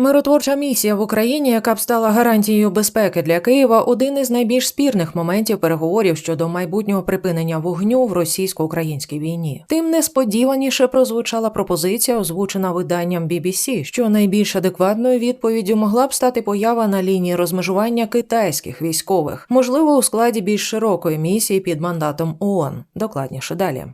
Миротворча місія в Україні, яка б стала гарантією безпеки для Києва, один із найбільш спірних моментів переговорів щодо майбутнього припинення вогню в російсько-українській війні. Тим несподіваніше прозвучала пропозиція, озвучена виданням BBC, що найбільш адекватною відповіддю могла б стати поява на лінії розмежування китайських військових, можливо, у складі більш широкої місії під мандатом ООН. Докладніше далі.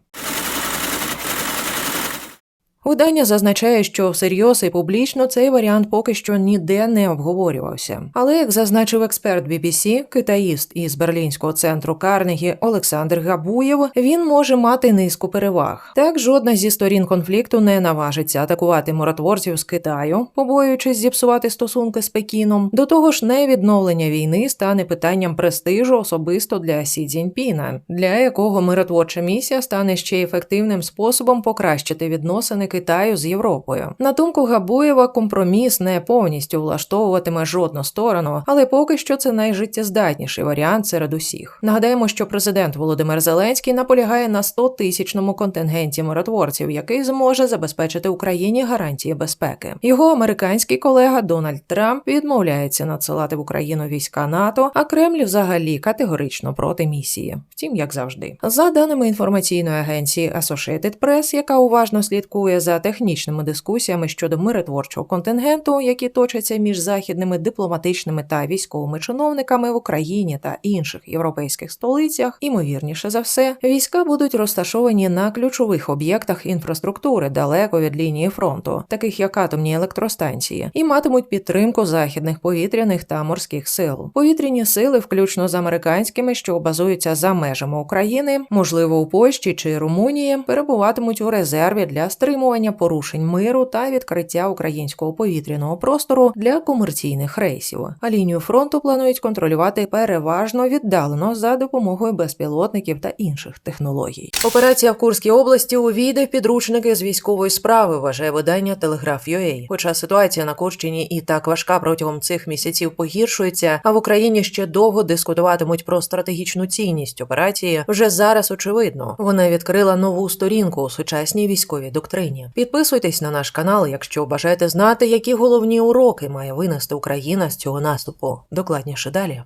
Видання зазначає, що всерйоз і публічно цей варіант поки що ніде не обговорювався. Але як зазначив експерт BBC, китаїст із берлінського центру Карнегі Олександр Габуєв, він може мати низку переваг. Так жодна зі сторін конфлікту не наважиться атакувати миротворців з Китаю, побоюючись зіпсувати стосунки з Пекіном. До того ж, невідновлення війни стане питанням престижу особисто для Сі Цзіньпіна, для якого миротворча місія стане ще ефективним способом покращити відносини. Китаю з Європою. На думку Габуєва, компроміс не повністю влаштовуватиме жодну сторону, але поки що це найжиттєздатніший варіант серед усіх. Нагадаємо, що президент Володимир Зеленський наполягає на 100 тисячному контингенті миротворців, який зможе забезпечити Україні гарантії безпеки. Його американський колега Дональд Трамп відмовляється надсилати в Україну війська НАТО, а Кремль взагалі категорично проти місії. Втім, як завжди, за даними інформаційної агенції Associated Press, яка уважно слідкує за технічними дискусіями щодо миротворчого контингенту, які точаться між західними дипломатичними та військовими чиновниками в Україні та інших європейських столицях, імовірніше за все, війська будуть розташовані на ключових об'єктах інфраструктури далеко від лінії фронту, таких як атомні електростанції, і матимуть підтримку західних повітряних та морських сил. Повітряні сили, включно з американськими, що базуються за межами України, можливо, у Польщі чи Румунії, перебуватимуть у резерві для стримування стримування порушень миру та відкриття українського повітряного простору для комерційних рейсів. А лінію фронту планують контролювати переважно віддалено за допомогою безпілотників та інших технологій. Операція в Курській області увійде в підручники з військової справи, вважає видання Телеграф.UA. Хоча ситуація на Курщині і так важка протягом цих місяців погіршується, а в Україні ще довго дискутуватимуть про стратегічну цінність операції. Вже зараз очевидно, вона відкрила нову сторінку у сучасній військовій доктрині. Підписуйтесь на наш канал, якщо бажаєте знати, які головні уроки має винести Україна з цього наступу. Докладніше далі.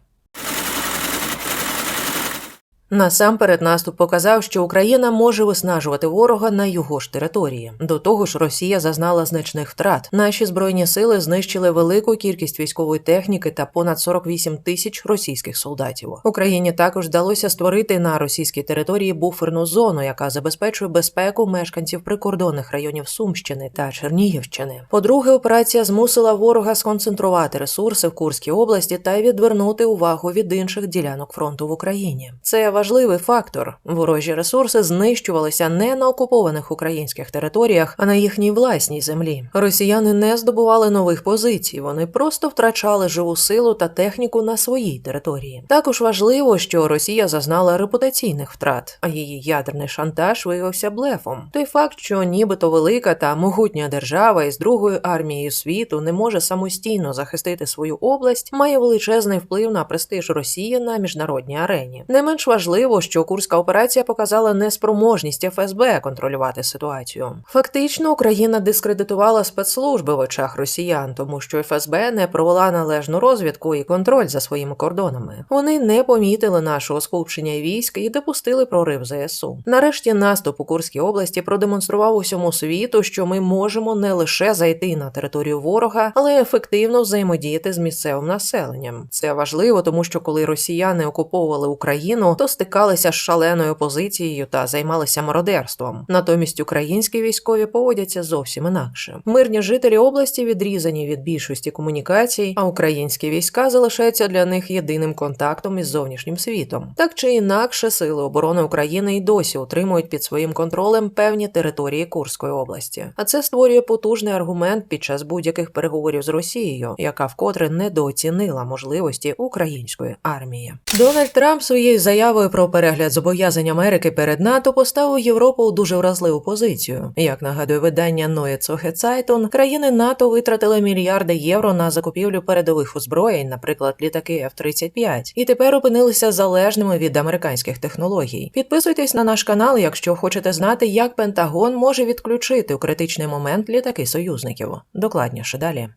Насамперед наступ показав, що Україна може виснажувати ворога на його ж території. До того ж, Росія зазнала значних втрат. Наші збройні сили знищили велику кількість військової техніки та понад 48 тисяч російських солдатів. Україні також вдалося створити на російській території буферну зону, яка забезпечує безпеку мешканців прикордонних районів Сумщини та Чернігівщини. По-друге, операція змусила ворога сконцентрувати ресурси в Курській області та відвернути увагу від інших ділянок фронту в Україні. Це важливий фактор. Ворожі ресурси знищувалися не на окупованих українських територіях, а на їхній власній землі. Росіяни не здобували нових позицій, вони просто втрачали живу силу та техніку на своїй території. Також важливо, що Росія зазнала репутаційних втрат, а її ядерний шантаж виявився блефом. Той факт, що нібито велика та могутня держава із другою армією світу не може самостійно захистити свою область, має величезний вплив на престиж Росії на міжнародній арені. Не менш важливо важливо, що курська операція показала неспроможність ФСБ контролювати ситуацію. Фактично, Україна дискредитувала спецслужби в очах росіян, тому що ФСБ не провела належну розвідку і контроль за своїми кордонами. Вони не помітили нашого скупчення військ і допустили прорив ЗСУ. Нарешті наступ у Курській області продемонстрував усьому світу, що ми можемо не лише зайти на територію ворога, але й ефективно взаємодіяти з місцевим населенням. Це важливо, тому що коли росіяни окуповували Україну, то стикалися з шаленою позицією та займалися мародерством. Натомість українські військові поводяться зовсім інакше. Мирні жителі області відрізані від більшості комунікацій, а українські війська залишаються для них єдиним контактом із зовнішнім світом. Так чи інакше, сили оборони України й досі утримують під своїм контролем певні території Курської області. А це створює потужний аргумент під час будь-яких переговорів з Росією, яка вкотре недооцінила можливості української армії. Дональд Трамп своєю заявою про перегляд зобов'язань Америки перед НАТО поставив Європу у дуже вразливу позицію. Як нагадує видання Neue Zürcher країни НАТО витратили мільярди євро на закупівлю передових озброєнь, наприклад, літаки F-35, і тепер опинилися залежними від американських технологій. Підписуйтесь на наш канал, якщо хочете знати, як Пентагон може відключити у критичний момент літаки союзників. Докладніше далі.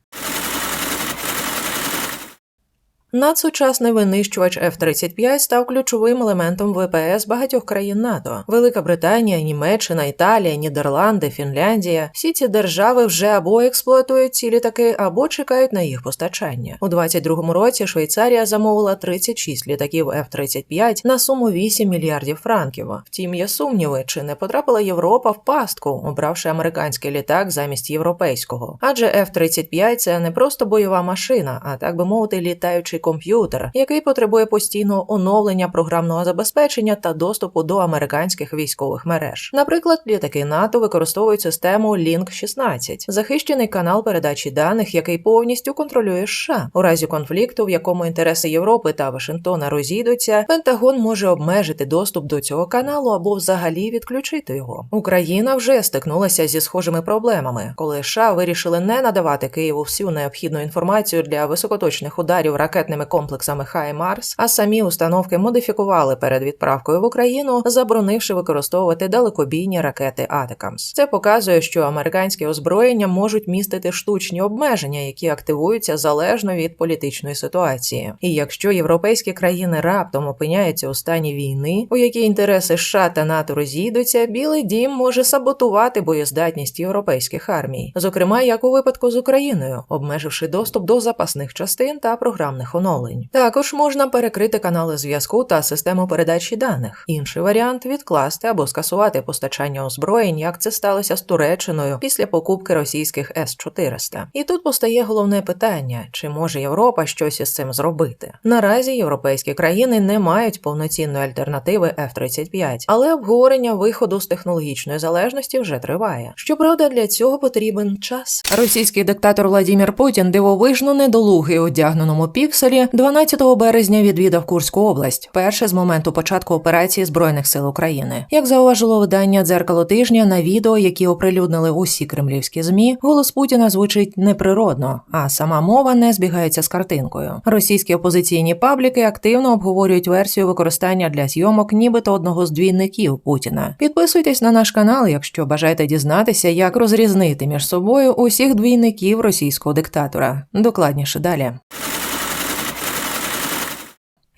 Надсучасний винищувач F-35 став ключовим елементом ВПС багатьох країн НАТО. Велика Британія, Німеччина, Італія, Нідерланди, Фінляндія. Всі ці держави вже або експлуатують ці літаки, або чекають на їх постачання. У 22-му році Швейцарія замовила 36 літаків F-35 на суму 8 мільярдів франків. Втім, є сумніви, чи не потрапила Європа в пастку, обравши американський літак замість європейського. Адже F-35 – це не просто бойова машина, а так би мовити, літаючий комп'ютер, який потребує постійного оновлення програмного забезпечення та доступу до американських військових мереж. Наприклад, літаки НАТО використовують систему Link 16 захищений канал передачі даних, який повністю контролює США. У разі конфлікту, в якому інтереси Європи та Вашингтона розійдуться, Пентагон може обмежити доступ до цього каналу або взагалі відключити його. Україна вже стикнулася зі схожими проблемами, коли США вирішили не надавати Києву всю необхідну інформацію для високоточних ударів ракетними комплексами «Хаймарс», а самі установки модифікували перед відправкою в Україну, заборонивши використовувати далекобійні ракети Атакамс. Це показує, що американські озброєння можуть містити штучні обмеження, які активуються залежно від політичної ситуації. І якщо європейські країни раптом опиняються у стані війни, у якій інтереси США та НАТО розійдуться, Білий Дім може саботувати боєздатність європейських армій, зокрема як у випадку з Україною, обмеживши доступ до запасних частин та програмних оновлень. Також можна перекрити канали зв'язку та систему передачі даних. Інший варіант відкласти або скасувати постачання озброєнь, як це сталося з Туреччиною після покупки російських С-400. І тут постає головне питання: чи може Європа щось із цим зробити? Наразі європейські країни не мають повноцінної альтернативи F-35, але обговорення виходу з технологічної залежності вже триває. Щоправда, для цього потрібен час. Російський диктатор Владімір Путін дивовижно недолугий одягненому пікселі 12 березня відвідав Курську область, перше з моменту початку операції збройних сил України. Як зауважило видання дзеркало тижня на відео, які оприлюднили усі кремлівські змі, голос Путіна звучить неприродно, а сама мова не збігається з картинкою. Російські опозиційні пабліки активно обговорюють версію використання для зйомок, нібито одного з двійників Путіна. Підписуйтесь на наш канал, якщо бажаєте дізнатися, як розрізнити між собою усіх двійників російського диктатора. Докладніше далі.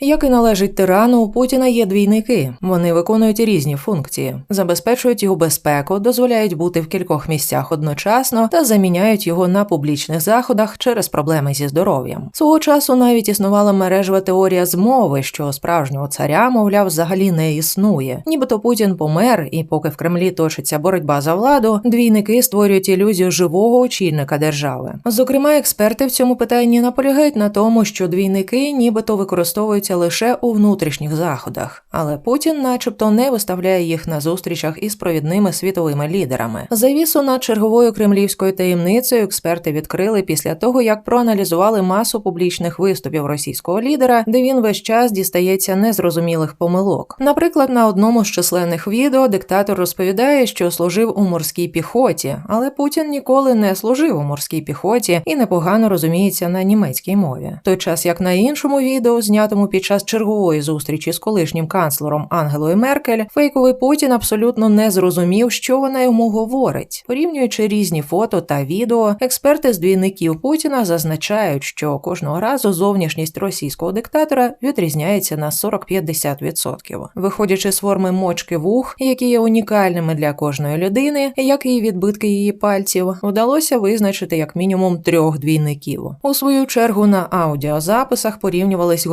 Як і належить тирану, у Путіна є двійники. Вони виконують різні функції, забезпечують його безпеку, дозволяють бути в кількох місцях одночасно та заміняють його на публічних заходах через проблеми зі здоров'ям. Свого часу навіть існувала мережева теорія змови, що справжнього царя, мовляв, взагалі не існує. Нібито Путін помер, і поки в Кремлі точиться боротьба за владу, двійники створюють ілюзію живого очільника держави. Зокрема, експерти в цьому питанні наполягають на тому, що двійники нібито використовуються лише у внутрішніх заходах, але Путін, начебто, не виставляє їх на зустрічах із провідними світовими лідерами. Завісу над черговою кремлівською таємницею експерти відкрили після того, як проаналізували масу публічних виступів російського лідера, де він весь час дістається незрозумілих помилок. Наприклад, на одному з численних відео диктатор розповідає, що служив у морській піхоті, але Путін ніколи не служив у морській піхоті і непогано розуміється на німецькій мові. Той час як на іншому відео, знятому під час чергової зустрічі з колишнім канцлером Ангелою Меркель, фейковий Путін абсолютно не зрозумів, що вона йому говорить. Порівнюючи різні фото та відео, експерти з двійників Путіна зазначають, що кожного разу зовнішність російського диктатора відрізняється на 40-50%. Виходячи з форми мочки вух, які є унікальними для кожної людини, як і відбитки її пальців, вдалося визначити як мінімум трьох двійників. У свою чергу на аудіозаписах порівнювались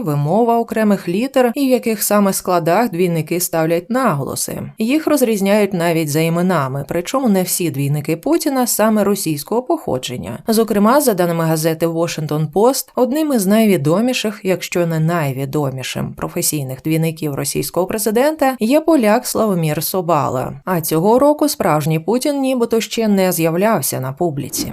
вимова окремих літер і в яких саме складах двійники ставлять наголоси. Їх розрізняють навіть за іменами, причому не всі двійники Путіна саме російського походження. Зокрема, за даними газети Washington Post, одним із найвідоміших, якщо не найвідомішим професійних двійників російського президента є поляк Славомір Собала. А цього року справжній Путін нібито ще не з'являвся на публіці.